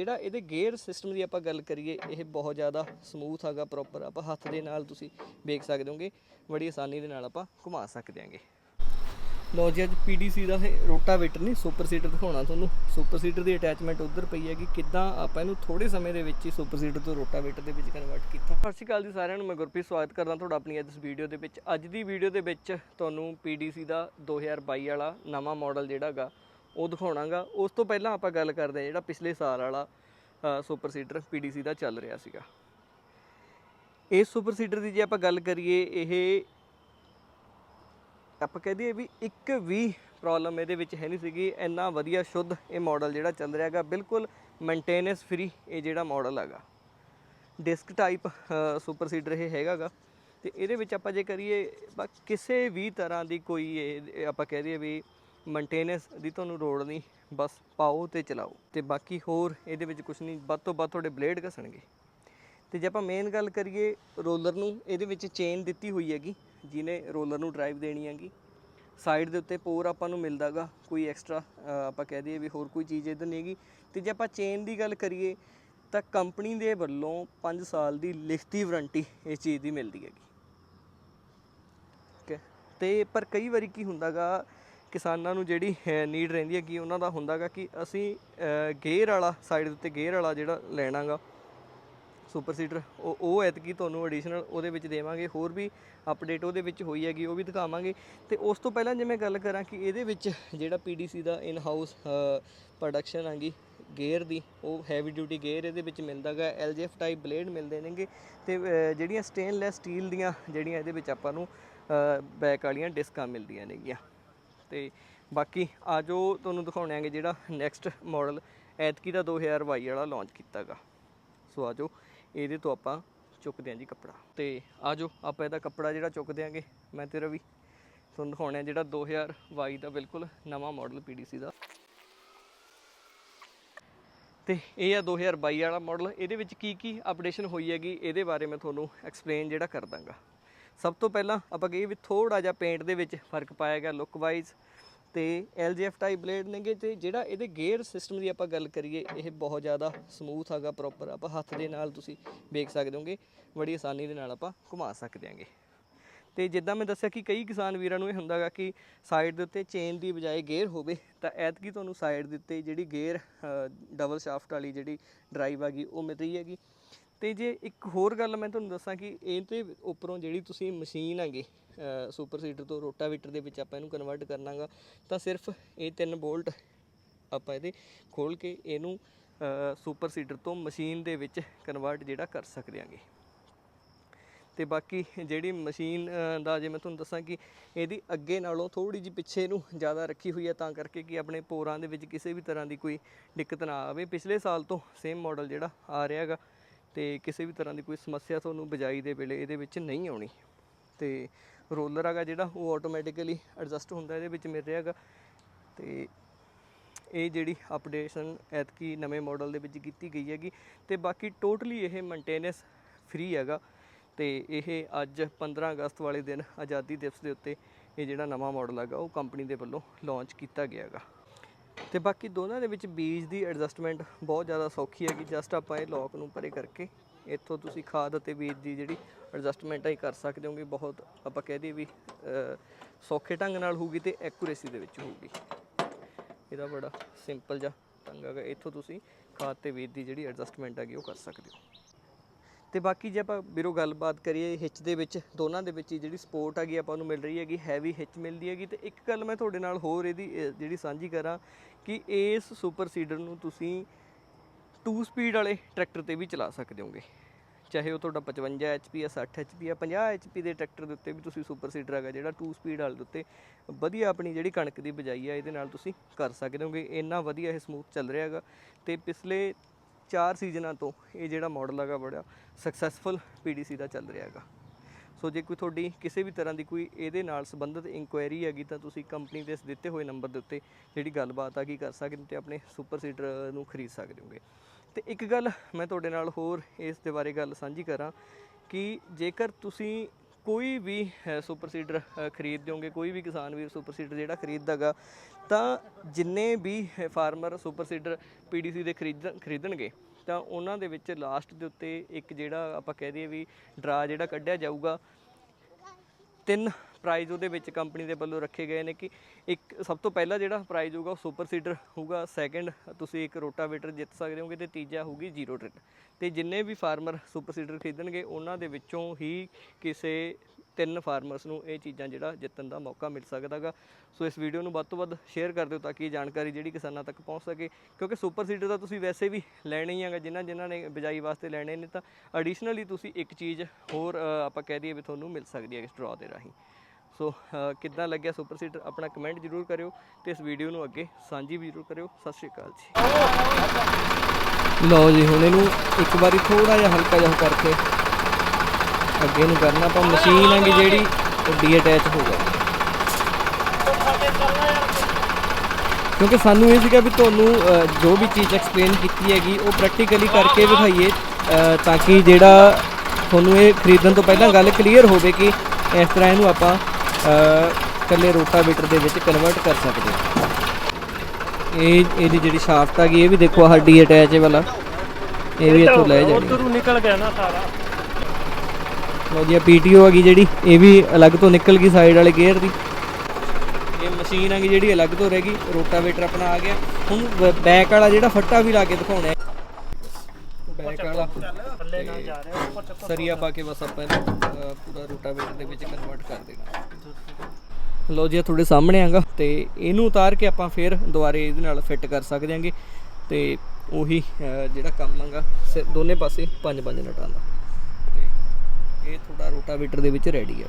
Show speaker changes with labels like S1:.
S1: ਜਿਹੜਾ ਇਹਦੇ gear system ਦੀ ਆਪਾਂ ਗੱਲ ਕਰੀਏ, ਇਹ ਬਹੁਤ ਜ਼ਿਆਦਾ ਸਮੂਥ ਹੈਗਾ ਪ੍ਰੋਪਰ ਆਪਾਂ ਹੱਥ ਦੇ ਨਾਲ ਤੁਸੀਂ ਵੇਖ ਸਕਦੇ ਹੋਗੇ, ਬੜੀ ਆਸਾਨੀ ਦੇ ਨਾਲ ਆਪਾਂ ਘੁਮਾ ਸਕਦੇ ਹਾਂਗੇ। ਲੋ ਜੀ, ਅੱਜ PDC ਦਾ ਇਹ ਰੋਟਾਵੇਟਰ ਨਹੀਂ ਸੁਪਰ ਸੀਟਰ ਦਿਖਾਉਣਾ ਤੁਹਾਨੂੰ। ਸੁਪਰ ਸੀਟਰ ਦੀ ਅਟੈਚਮੈਂਟ ਉਧਰ ਪਈ ਹੈ ਕਿ ਕਿੱਦਾਂ ਆਪਾਂ ਇਹਨੂੰ ਥੋੜੇ ਸਮੇਂ ਦੇ ਵਿੱਚ ਹੀ ਸੁਪਰ ਸੀਟਰ ਤੋਂ ਰੋਟਾਵੇਟਰ ਦੇ ਵਿੱਚ ਕਨਵਰਟ ਕੀਤਾ। ਸਤਿ ਸ਼੍ਰੀ ਅਕਾਲ ਜੀ ਸਾਰਿਆਂ ਨੂੰ, ਮੈਂ ਗੁਰਪ੍ਰੀਤ, ਸਵਾਗਤ ਕਰਦਾ ਤੁਹਾਡਾ ਆਪਣੀ ਇਸ ਵੀਡੀਓ ਦੇ ਵਿੱਚ। ਅੱਜ ਦੀ ਵੀਡੀਓ ਦੇ ਵਿੱਚ ਤੁਹਾਨੂੰ PDC ਦਾ 2022 ਵਾਲਾ ਨਵਾਂ ਮਾਡਲ ਜਿਹੜਾ ਹੈਗਾ ਉਹ ਦਿਖਾਉਣਾਗਾ। ਉਸ ਤੋਂ ਪਹਿਲਾਂ ਆਪਾਂ ਗੱਲ ਕਰਦੇ ਹਾਂ ਜਿਹੜਾ ਪਿਛਲੇ ਸਾਲ ਵਾਲਾ ਸੁਪਰ ਸੀਟਰ PDC ਦਾ ਚੱਲ ਰਿਹਾ ਸੀਗਾ। ਇਸ ਸੁਪਰ ਸੀਟਰ ਦੀ ਜੇ ਆਪਾਂ ਗੱਲ ਕਰੀਏ, ਇਹ ਆਪਾਂ ਕਹਿ ਦਈਏ ਵੀ ਇੱਕ ਵੀ ਪ੍ਰੋਬਲਮ ਇਹਦੇ ਵਿੱਚ ਹੈ ਨਹੀਂ ਸੀਗੀ। ਇੰਨਾ ਵਧੀਆ ਸ਼ੁੱਧ ਇਹ ਮਾਡਲ ਜਿਹੜਾ ਚੱਲ ਰਿਹਾ ਹੈਗਾ, ਬਿਲਕੁਲ ਮੇਨਟੇਨੈਂਸ ਫ੍ਰੀ ਇਹ ਜਿਹੜਾ ਮਾਡਲ ਹੈਗਾ। ਡਿਸਕ ਟਾਈਪ ਸੁਪਰ ਸੀਡਰ ਇਹ ਹੈਗਾਗਾ। ਤੇ ਇਹਦੇ ਵਿੱਚ ਆਪਾਂ ਜੇ ਕਰੀਏ ਕਿਸੇ ਵੀ ਤਰ੍ਹਾਂ ਦੀ ਕੋਈ ਇਹ ਆਪਾਂ ਕਹਿ ਦਈਏ ਵੀ ਮੇਨਟੇਨੈਂਸ ਦੀ ਤੁਹਾਨੂੰ ਲੋੜ ਨਹੀਂ, ਬਸ ਪਾਓ ਤੇ ਚਲਾਓ। ਤੇ ਬਾਕੀ ਹੋਰ ਇਹਦੇ ਵਿੱਚ ਕੁਝ ਨਹੀਂ, ਵੱਧ ਤੋਂ ਵੱਧ ਤੁਹਾਡੇ ਬਲੇਡ ਘਸਣਗੇ। ਤੇ ਜੇ ਆਪਾਂ ਮੇਨ ਗੱਲ ਕਰੀਏ ਰੋਲਰ ਨੂੰ ਇਹਦੇ ਵਿੱਚ ਚੇਨ ਦਿੱਤੀ ਹੋਈ ਹੈਗੀ, ਜਿਹਨੇ ਰੋਲਰ ਨੂੰ ਡਰਾਈਵ ਦੇਣੀ ਹੈਗੀ। ਸਾਈਡ ਦੇ ਉੱਤੇ ਪੋਰ ਆਪਾਂ ਨੂੰ ਮਿਲਦਾਗਾ, ਕੋਈ ਐਕਸਟਰਾ ਆਪਾਂ ਕਹਿ ਦਈਏ ਵੀ ਹੋਰ ਕੋਈ ਚੀਜ਼ ਇਧਰ ਨਹੀਂ ਹੈਗੀ। ਤੇ ਜੇ ਆਪਾਂ ਚੇਨ ਦੀ ਗੱਲ ਕਰੀਏ, ਤਾਂ ਕੰਪਨੀ ਦੇ ਵੱਲੋਂ 5 ਸਾਲ ਦੀ ਲਿਖਤੀ ਵਾਰੰਟੀ ਇਸ ਚੀਜ਼ ਦੀ ਮਿਲਦੀ ਹੈਗੀ। ਠੀਕ ਹੈ ਤੇ ਪਰ ਕਈ ਵਾਰੀ ਕੀ ਹੁੰਦਾਗਾ ਕਿਸਾਨਾਂ ਨੂੰ ਜਿਹੜੀ ਨੀਡ ਰਹਿੰਦੀ ਹੈਗੀ, ਉਹਨਾਂ ਦਾ ਹੁੰਦਾਗਾ ਕਿ ਅਸੀਂ ਗੇਅਰ ਵਾਲਾ ਸਾਈਡ ਦੇ ਉੱਤੇ ਗੇਅਰ ਵਾਲਾ ਜਿਹੜਾ ਲੈਣਾਗਾ ਸੁਪਰ ਸੀਡਰ ਉਹ ਉਹ ਐਤਕੀ ਤੁਹਾਨੂੰ ਐਡੀਸ਼ਨਲ ਉਹਦੇ ਵਿੱਚ ਦੇਵਾਂਗੇ, ਹੋਰ ਵੀ ਅਪਡੇਟ ਉਹਦੇ ਵਿੱਚ ਹੋਈ ਹੈਗੀ, ਉਹ ਵੀ ਦਿਖਾਵਾਂਗੇ। ਤੇ ਉਸ ਤੋਂ ਪਹਿਲਾਂ ਜੇ ਮੈਂ ਗੱਲ ਕਰਾਂ ਕਿ ਇਹਦੇ ਵਿੱਚ ਜਿਹੜਾ PDC ਦਾ ਇਨ ਹਾਊਸ ਪ੍ਰੋਡਕਸ਼ਨ ਆਂਗੀ ਗੇਅਰ ਦੀ, ਉਹ ਹੈਵੀ ਡਿਊਟੀ ਗੇਅਰ ਇਹਦੇ ਵਿੱਚ ਮਿਲਦਾਗਾ LJF ਟਾਈਪ ਬਲੇਡ ਮਿਲਦੇ ਨੇਗੇ ਤੇ ਜਿਹੜੀਆਂ ਸਟੇਨਲੈਸ ਸਟੀਲ ਦੀਆਂ ਜਿਹੜੀਆਂ ਇਹਦੇ ਵਿੱਚ ਆਪਾਂ ਨੂੰ ਬੈਕ ਵਾਲੀਆਂ ਡਿਸਕਾਂ ਮਿਲਦੀਆਂ ਨੇਗੀਆਂ। ਤੇ ਬਾਕੀ ਆ ਜੋ ਤੁਹਾਨੂੰ ਦਿਖਾਉਣਾਂਗੇ ਜਿਹੜਾ ਨੈਕਸਟ ਮਾਡਲ ਐਤਕੀ ਦਾ 2022 ਵਾਲਾ ਲਾਂਚ ਕੀਤਾਗਾ। ਸੋ ਆ ਜਾਓ ਇਹਦੇ ਤੋਂ ਆਪਾਂ ਚੁੱਕਦੇ ਹਾਂ ਜੀ ਕੱਪੜਾ। ਤੇ ਆ ਜਾਓ ਆਪਾਂ ਇਹਦਾ ਕੱਪੜਾ ਜਿਹੜਾ ਚੁੱਕਦੇ ਆਂਗੇ, ਮੈਂ ਤੇ ਰਵੀ ਤੁਹਾਨੂੰ ਦਿਖਾਉਣੇ ਆ ਜਿਹੜਾ 2022 ਦਾ ਬਿਲਕੁਲ ਨਵਾਂ ਮਾਡਲ PDC ਦਾ। ਤੇ ਇਹ ਆ 2022 ਵਾਲਾ ਮਾਡਲ ਇਹਦੇ ਵਿੱਚ ਕੀ ਕੀ ਅਪਡੇਸ਼ਨ ਹੋਈ ਹੈਗੀ, ਇਹਦੇ ਬਾਰੇ ਮੈਂ ਤੁਹਾਨੂੰ ਐਕਸਪਲੇਨ ਜਿਹੜਾ ਕਰ ਦਾਂਗਾ। ਸਭ ਤੋਂ ਪਹਿਲਾਂ ਆਪਾਂ ਕਹੀਏ ਵੀ ਥੋੜਾ ਜਿਹਾ ਪੇਂਟ ਦੇ ਵਿੱਚ ਫ਼ਰਕ ਪਾਇਆ ਗਿਆ ਲੁੱਕ ਵਾਈਜ਼ ਤੇ LJF ਟਾਈਪ ਬਲੇਡ ਨੇਗੇ ਤੇ ਜਿਹੜਾ ਇਹਦੇ ਗੇਅਰ ਸਿਸਟਮ ਦੀ ਆਪਾਂ ਗੱਲ ਕਰੀਏ, ਇਹ ਬਹੁਤ ਜ਼ਿਆਦਾ ਸਮੂਥ ਹੈਗਾ ਪ੍ਰੋਪਰ ਆਪਾਂ ਹੱਥ ਦੇ ਨਾਲ ਤੁਸੀਂ ਵੇਖ ਸਕਦੇ ਹੋਗੇ, ਬੜੀ ਆਸਾਨੀ ਦੇ ਨਾਲ ਆਪਾਂ ਘੁਮਾ ਸਕਦੇ ਹਾਂਗੇ। ਤੇ ਜਿੱਦਾਂ ਮੈਂ ਦੱਸਿਆ ਕਿ ਕਈ ਕਿਸਾਨ ਵੀਰਾਂ ਨੂੰ ਇਹ ਹੁੰਦਾਗਾ ਕਿ ਸਾਈਡ ਦੇ ਉੱਤੇ ਚੇਨ ਦੀ ਬਜਾਏ ਗੇਅਰ ਹੋਵੇ, ਤਾਂ ਐਤਕੀ ਤੁਹਾਨੂੰ ਸਾਈਡ ਦੇ ਉੱਤੇ ਜਿਹੜੀ ਗੇਅਰ ਡਬਲ ਸ਼ਾਫਟ ਵਾਲੀ ਜਿਹੜੀ ਡਰਾਈਵ ਹੈਗੀ, ਉਹ ਮਿਲ ਰਹੀ ਹੈਗੀ। ਤੇ ਜੇ ਇੱਕ ਹੋਰ ਗੱਲ ਮੈਂ ਤੁਹਾਨੂੰ ਦੱਸਾਂ ਕਿ ਇਹ ਤੇ ਉੱਪਰੋਂ ਜਿਹੜੀ ਤੁਸੀਂ ਮਸ਼ੀਨ ਹੈਗੇ ਸੁਪਰ ਸੀਡਰ ਤੋਂ ਰੋਟਾਵੇਟਰ ਦੇ ਵਿੱਚ ਆਪਾਂ ਇਹਨੂੰ ਕਨਵਰਟ ਕਰਨਾਗਾ, ਤਾਂ ਸਿਰਫ ਇਹ ਤਿੰਨ ਬੋਲਟ ਆਪਾਂ ਇਹਦੇ ਖੋਲ ਕੇ ਇਹਨੂੰ ਸੁਪਰ ਸੀਡਰ ਤੋਂ ਮਸ਼ੀਨ ਦੇ ਵਿੱਚ ਕਨਵਰਟ ਜਿਹੜਾ ਕਰ ਸਕਦੇ ਹਾਂਗੇ। ਤੇ ਬਾਕੀ ਜਿਹੜੀ ਮਸ਼ੀਨ ਦਾ ਜੇ ਮੈਂ ਤੁਹਾਨੂੰ ਦੱਸਾਂ ਕਿ ਇਹਦੀ ਅੱਗੇ ਨਾਲੋਂ ਥੋੜੀ ਜਿਹੀ ਪਿੱਛੇ ਨੂੰ ਜ਼ਿਆਦਾ ਰੱਖੀ ਹੋਈ ਹੈ, ਤਾਂ ਕਰਕੇ ਕਿ ਆਪਣੇ ਪੋਰਾਂ ਦੇ ਵਿੱਚ ਕਿਸੇ ਵੀ ਤਰ੍ਹਾਂ ਦੀ ਕੋਈ ਦਿੱਕਤ ਨਾ ਆਵੇ। ਪਿਛਲੇ ਸਾਲ ਤੋਂ ਸੇਮ ਮਾਡਲ ਜਿਹੜਾ ਆ ਰਿਹਾ ਹੈਗਾ। ਤੇ ਕਿਸੇ ਵੀ ਤਰ੍ਹਾਂ ਦੀ ਕੋਈ ਸਮੱਸਿਆ ਤੁਹਾਨੂੰ ਬਜਾਈ ਦੇ ਵੇਲੇ ਇਹਦੇ ਵਿੱਚ ਨਹੀਂ ਆਉਣੀ। ਤੇ ਰੋਲਰ ਹੈਗਾ ਜਿਹੜਾ, ਉਹ ਆਟੋਮੈਟਿਕਲੀ ਐਡਜਸਟ ਹੁੰਦਾ, ਇਹਦੇ ਵਿੱਚ ਮਿਲ ਰਿਹਾ ਹੈਗਾ। ਤੇ ਇਹ ਜਿਹੜੀ ਅਪਡੇਸ਼ਨ ਐਤਕੀ ਨਵੇਂ ਮਾਡਲ ਦੇ ਵਿੱਚ ਕੀਤੀ ਗਈ ਹੈਗੀ। ਤੇ ਬਾਕੀ ਟੋਟਲੀ ਇਹ ਮੇਨਟੇਨੈਂਸ ਫ੍ਰੀ ਹੈਗਾ। ਤੇ ਇਹ ਅੱਜ 15 ਅਗਸਤ ਵਾਲੇ ਦਿਨ ਆਜ਼ਾਦੀ ਦਿਵਸ ਦੇ ਉੱਤੇ ਇਹ ਜਿਹੜਾ ਨਵਾਂ ਮਾਡਲ ਹੈਗਾ, ਉਹ ਕੰਪਨੀ ਦੇ ਵੱਲੋਂ ਲਾਂਚ ਕੀਤਾ ਗਿਆ ਹੈਗਾ। ਤੇ ਬਾਕੀ ਦੋਨਾਂ ਦੇ ਵਿੱਚ ਬੀਜ ਦੀ ਐਡਜਸਟਮੈਂਟ ਬਹੁਤ ਜ਼ਿਆਦਾ ਸੌਖੀ ਹੈਗੀ ਜਸਟ ਆਪਾਂ ਇਹ ਲੋਕ ਨੂੰ ਪਰੇ ਕਰਕੇ ਇੱਥੋਂ ਤੁਸੀਂ ਖਾਦ ਅਤੇ ਬੀਜ ਦੀ ਜਿਹੜੀ ਐਡਜਸਟਮੈਂਟ ਹੈ ਕਰ ਸਕਦੇ ਹੋਗੇ, ਬਹੁਤ ਆਪਾਂ ਕਹਿ ਦਈਏ ਵੀ ਸੌਖੇ ਢੰਗ ਨਾਲ ਹੋਊਗੀ ਤੇ ਐਕੂਰੇਸੀ ਦੇ ਵਿੱਚ ਹੋਊਗੀ। ਇਹਦਾ ਬੜਾ ਸਿੰਪਲ ਜਿਹਾ ਢੰਗ ਹੈਗਾ, ਇੱਥੋਂ ਤੁਸੀਂ ਖਾਦ ਤੇ ਬੀਜ ਦੀ ਜਿਹੜੀ ਐਡਜਸਟਮੈਂਟ ਹੈਗੀ, ਉਹ ਕਰ ਸਕਦੇ ਹੋ। ਤੇ ਬਾਕੀ ਜੇ ਆਪਾਂ ਵੀਰੋ ਗੱਲਬਾਤ ਕਰੀਏ ਹਿੱਚ ਦੇ ਵਿੱਚ, ਦੋਨਾਂ ਦੇ ਵਿੱਚ ਹੀ ਜਿਹੜੀ ਸਪੋਰਟ ਹੈਗੀ ਆਪਾਂ ਨੂੰ ਮਿਲ ਰਹੀ ਹੈਗੀ ਹੈਵੀ ਹਿੱਚ ਮਿਲਦੀ ਹੈਗੀ ਤੇ ਇੱਕ ਗੱਲ ਮੈਂ ਤੁਹਾਡੇ ਨਾਲ ਹੋਰ ਇਹਦੀ ਜਿਹੜੀ ਸਾਂਝੀ ਕਰਾਂ ਕਿ ਇਸ ਸੁਪਰ ਸੀਡਰ ਨੂੰ ਤੁਸੀਂ 2 ਸਪੀਡ ਵਾਲੇ ਟਰੈਕਟਰ ਤੇ ਵੀ ਚਲਾ ਸਕਦੇ ਹੋਗੇ। ਚਾਹੇ ਉਹ ਤੁਹਾਡਾ 55 HP ਆ 60 HP ਆ 50 HP ਦੇ ਟਰੈਕਟਰ ਦੇ ਉੱਤੇ ਵੀ ਤੁਸੀਂ ਸੁਪਰ ਸੀਡਰ ਹੈਗਾ ਜਿਹੜਾ 2 ਸਪੀਡ ਵਾਲੇ ਦੇ ਉੱਤੇ ਵਧੀਆ ਆਪਣੀ ਜਿਹੜੀ ਕਣਕ ਦੀ ਬਜਾਈ ਆ, ਇਹਦੇ ਨਾਲ ਤੁਸੀਂ ਕਰ ਸਕਦੇ ਹੋਗੇ। ਇੰਨਾ ਵਧੀਆ ਇਹ ਸਮੂਥ ਚੱਲ ਰਿਹਾ ਹੈਗਾ ਤੇ ਪਿਛਲੇ ਚਾਰ ਸੀਜ਼ਨਾਂ ਤੋਂ ਇਹ ਜਿਹੜਾ ਮਾਡਲ ਹੈਗਾ ਬੜਾ ਸਕਸੈਸਫੁਲ PDC ਦਾ ਚੱਲ ਰਿਹਾ ਹੈਗਾ। ਸੋ ਜੇ ਕੋਈ ਤੁਹਾਡੀ ਕਿਸੇ ਵੀ ਤਰ੍ਹਾਂ ਦੀ ਕੋਈ ਇਹਦੇ ਨਾਲ ਸੰਬੰਧਿਤ ਇਨਕੁਆਇਰੀ ਹੈਗੀ ਤਾਂ ਤੁਸੀਂ ਕੰਪਨੀ ਦੇ ਇਸ ਦਿੱਤੇ ਹੋਏ ਨੰਬਰ ਦੇ ਉੱਤੇ ਜਿਹੜੀ ਗੱਲਬਾਤ ਆ, ਕੀ ਕਰ ਸਕਦੇ ਹੋ ਤੇ ਆਪਣੇ ਸੁਪਰ ਸੀਡਰ ਨੂੰ ਖਰੀਦ ਸਕਦੇ ਹੋਗੇ। ਤੇ ਇੱਕ ਗੱਲ ਮੈਂ ਤੁਹਾਡੇ ਨਾਲ ਹੋਰ ਇਸ ਦੇ ਬਾਰੇ ਗੱਲ ਸਾਂਝੀ ਕਰਾਂ ਕਿ ਜੇਕਰ ਤੁਸੀਂ ਕੋਈ ਵੀ ਅ, ਸੁਪਰ ਸੀਡਰ ਅ, ਖਰੀਦਦੇ ਕੋਈ ਵੀ ਕਿਸਾਨ ਵੀਰ ਸੁਪਰ ਸੀਡਰ ਜਿਹੜਾ ਖਰੀਦਦਾਗਾ ਤਾਂ ਜਿੰਨੇ ਵੀ ਫਾਰਮਰ ਸੁਪਰ ਸੀਡਰ ਪੀਡੀਸੀ ਦੇ ਖਰੀਦ ਖਰੀਦਣਗੇ ਤਾਂ ਉਹਨਾਂ ਦੇ ਵਿੱਚ ਲਾਸਟ ਦੇ ਉੱਤੇ ਇੱਕ ਜਿਹੜਾ ਆਪਾਂ ਕਹਿ ਦਈਏ ਵੀ ਡਰਾ ਜਿਹੜਾ ਕੱਢਿਆ ਜਾਊਗਾ ਤਿੰਨ ਪ੍ਰਾਈਜ਼ ਉਹਦੇ ਵਿੱਚ ਕੰਪਨੀ ਦੇ ਵੱਲੋਂ ਰੱਖੇ ਗਏ ਨੇ ਕਿ ਇੱਕ ਸਭ ਤੋਂ ਪਹਿਲਾ ਜਿਹੜਾ ਪ੍ਰਾਈਜ਼ ਹੋਊਗਾ ਉਹ ਸੁਪਰ ਸੀਡਰ ਹੋਊਗਾ ਸੈਕੰਡ ਤੁਸੀਂ ਇੱਕ ਰੋਟਾਵੇਟਰ ਜਿੱਤ ਸਕਦੇ ਹੋਗੇ ਤੇ ਤੀਜਾ ਹੋਊਗੀ ਜ਼ੀਰੋ ਟ੍ਰਿਟ ਤੇ ਜਿੰਨੇ ਵੀ ਫਾਰਮਰ ਸੁਪਰ ਸੀਡਰ ਖਰੀਦਣਗੇ, ਉਹਨਾਂ ਦੇ ਵਿੱਚੋਂ ਹੀ ਕਿਸੇ ਤਿੰਨ ਫਾਰਮਰਸ ਨੂੰ ਇਹ ਚੀਜ਼ਾਂ ਜਿਹੜਾ ਜਿੱਤਣ ਦਾ ਮੌਕਾ ਮਿਲ ਸਕਦਾਗਾ ਸੋ ਇਸ ਵੀਡੀਓ ਨੂੰ ਵੱਧ ਤੋਂ ਵੱਧ ਸ਼ੇਅਰ ਕਰ ਦਿਓ ਤਾਂ ਕਿ ਇਹ ਜਾਣਕਾਰੀ ਜਿਹੜੀ ਕਿਸਾਨਾਂ ਤੱਕ ਪਹੁੰਚ ਸਕੇ। ਕਿਉਂਕਿ ਸੁਪਰ ਸੀਡਰ ਤਾਂ ਤੁਸੀਂ ਵੈਸੇ ਵੀ ਲੈਣੇ ਹੀ ਹੈਗਾ, ਜਿਨ੍ਹਾਂ ਜਿਨ੍ਹਾਂ ਨੇ ਬਿਜਾਈ ਵਾਸਤੇ ਲੈਣੇ ਨੇ ਤਾਂ ਐਡੀਸ਼ਨਲੀ ਤੁਸੀਂ ਇੱਕ ਚੀਜ਼ ਹੋਰ ਆਪਾਂ ਕਹਿ ਦਈਏ ਵੀ ਤੁਹਾਨੂੰ ਮਿਲ ਸਕਦੀ ਹੈ ਇਸ ਡਰਾ ਦੇ ਰਾਹੀਂ। ਸੋ ਕਿੱਦਾਂ ਲੱਗਿਆ ਸੁਪਰ ਸੀਡਰ ਆਪਣਾ ਕਮੈਂਟ ਜ਼ਰੂਰ ਕਰਿਓ ਤੇ ਇਸ ਵੀਡੀਓ ਨੂੰ ਅੱਗੇ ਸਾਂਝੀ ਵੀ ਜ਼ਰੂਰ ਕਰਿਓ। ਸਤਿ ਸ਼੍ਰੀ ਅਕਾਲ ਜੀ। ਲਓ ਜੀ, ਹੁਣ ਇਹਨੂੰ ਇੱਕ ਵਾਰੀ ਥੋੜਾ ਜਿਹਾ ਹਲਕਾ ਜਿਹਾ ਕਰਕੇ ਅੱਗੇ ਨੂੰ ਕਰਨਾ ਆਪਾਂ ਮਸ਼ੀਨ ਹੈਗੀ ਜਿਹੜੀ ਉਹ ਡੀ ਅਟੈਚ ਹੋ ਜਾਵੇ। ਕਿਉਂਕਿ ਸਾਨੂੰ ਇਹ ਸੀਗਾ ਵੀ ਤੁਹਾਨੂੰ ਜੋ ਵੀ ਚੀਜ਼ ਐਕਸਪਲੇਨ ਕੀਤੀ ਹੈਗੀ, ਉਹ ਪ੍ਰੈਕਟੀਕਲੀ ਕਰਕੇ ਵਿਖਾਈਏ ਤਾਂ ਕਿ ਜਿਹੜਾ ਤੁਹਾਨੂੰ ਇਹ ਖਰੀਦਣ ਤੋਂ ਪਹਿਲਾਂ ਗੱਲ ਕਲੀਅਰ ਹੋਵੇ ਕਿ ਇਸ ਤਰ੍ਹਾਂ ਇਹਨੂੰ ਆਪਾਂ ਅ, ਇਕੱਲੇ ਰੋਟਾਵੇਟਰ ਦੇ ਵਿੱਚ ਕਨਵਰਟ ਕਰ ਸਕਦੇ ਹਾਂ। ਇਹ ਇਹਦੀ ਜਿਹੜੀ ਸ਼ਾਫਟ ਹੈਗੀ ਇਹ ਵੀ ਦੇਖੋ ਆਹ ਡੀ ਅਟੈਚ ਵਾਲਾ। ਇਹ ਵੀ ਇੱਥੋਂ ਲੈ ਜਾਣੀ
S2: ਉਧਰੋਂ ਨਿਕਲ ਗਿਆ ਨਾ ਸਾਰਾ।
S1: ਲਓ ਜੀ ਪੀਟੀਓ ਹੈਗੀ ਜਿਹੜੀ ਇਹ ਵੀ ਅਲੱਗ ਤੋਂ ਨਿਕਲ ਗਈ ਸਾਈਡ ਵਾਲੇ ਗੇਅਰ ਦੀ। ਇਹ ਮਸ਼ੀਨ ਹੈਗੀ ਜਿਹੜੀ ਅਲੱਗ ਤੋਂ ਰਹਿ ਗਈ ਰੋਟਾਵੇਟਰ ਆਪਣਾ ਆ ਗਿਆ। ਹੁਣ ਬੈਕ ਵਾਲਾ ਜਿਹੜਾ ਫੱਟਾ ਵੀ ਲਾ ਕੇ ਦਿਖਾਉਣਾ ਹੈ। ਬੈਕ ਵਾਲਾ।
S2: ਥੱਲੇ ਨਾਲ ਜਾ ਰਿਹਾ ਉੱਪਰ ਚੱਕੋ
S1: ਸਰੀਆ ਪਾ ਕੇ ਬਸ ਆਪਾਂ ਇਹਨੂੰ ਅਹ, ਪੂਰਾ ਰੋਟਾਵੇਟਰ ਦੇ ਵਿੱਚ ਕਨਵਰਟ ਕਰ ਦੇਣਾ। ਲਓ ਜੀ ਇਹ ਤੁਹਾਡੇ ਸਾਹਮਣੇ ਆਗਾ। ਤੇ ਇਹਨੂੰ ਉਤਾਰ ਕੇ ਆਪਾਂ ਫਿਰ ਦੁਬਾਰੇ ਇਹਦੇ ਨਾਲ ਫਿੱਟ ਕਰ ਸਕਦੇ ਹਾਂਗੇ ਤੇ ਉਹੀ ਜਿਹੜਾ ਕੰਮ ਹੈਗਾ ਸ- ਦੋਨੇ ਪਾਸੇ ਪੰਜ ਪੰਜ ਨਟਾਂ ਦਾ। ਤੇ ਇਹ ਤੁਹਾਡਾ ਰੋਟਾਵੇਟਰ ਦੇ ਵਿੱਚ ਰੈਡੀ ਆ।